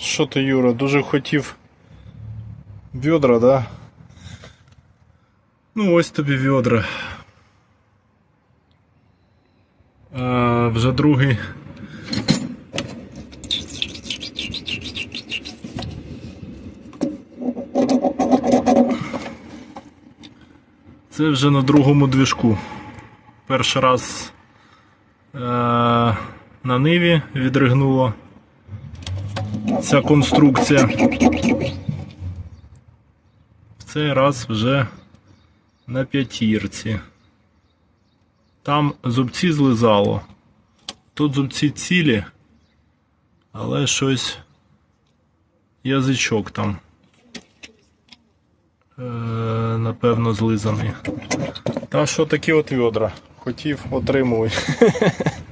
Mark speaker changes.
Speaker 1: Що ти, Юра, дуже хотів відра, да? Ну, ось тобі відра. А, вже другий. Це вже на другому двіжку. Перший раз е- на ниві відригнуло ця конструкція. В цей раз вже на п'ятірці. Там зубці злизало. Тут зубці цілі, але щось язичок там. Е, напевно, злизаний. Та що такі от відра? Хотів, отримуй.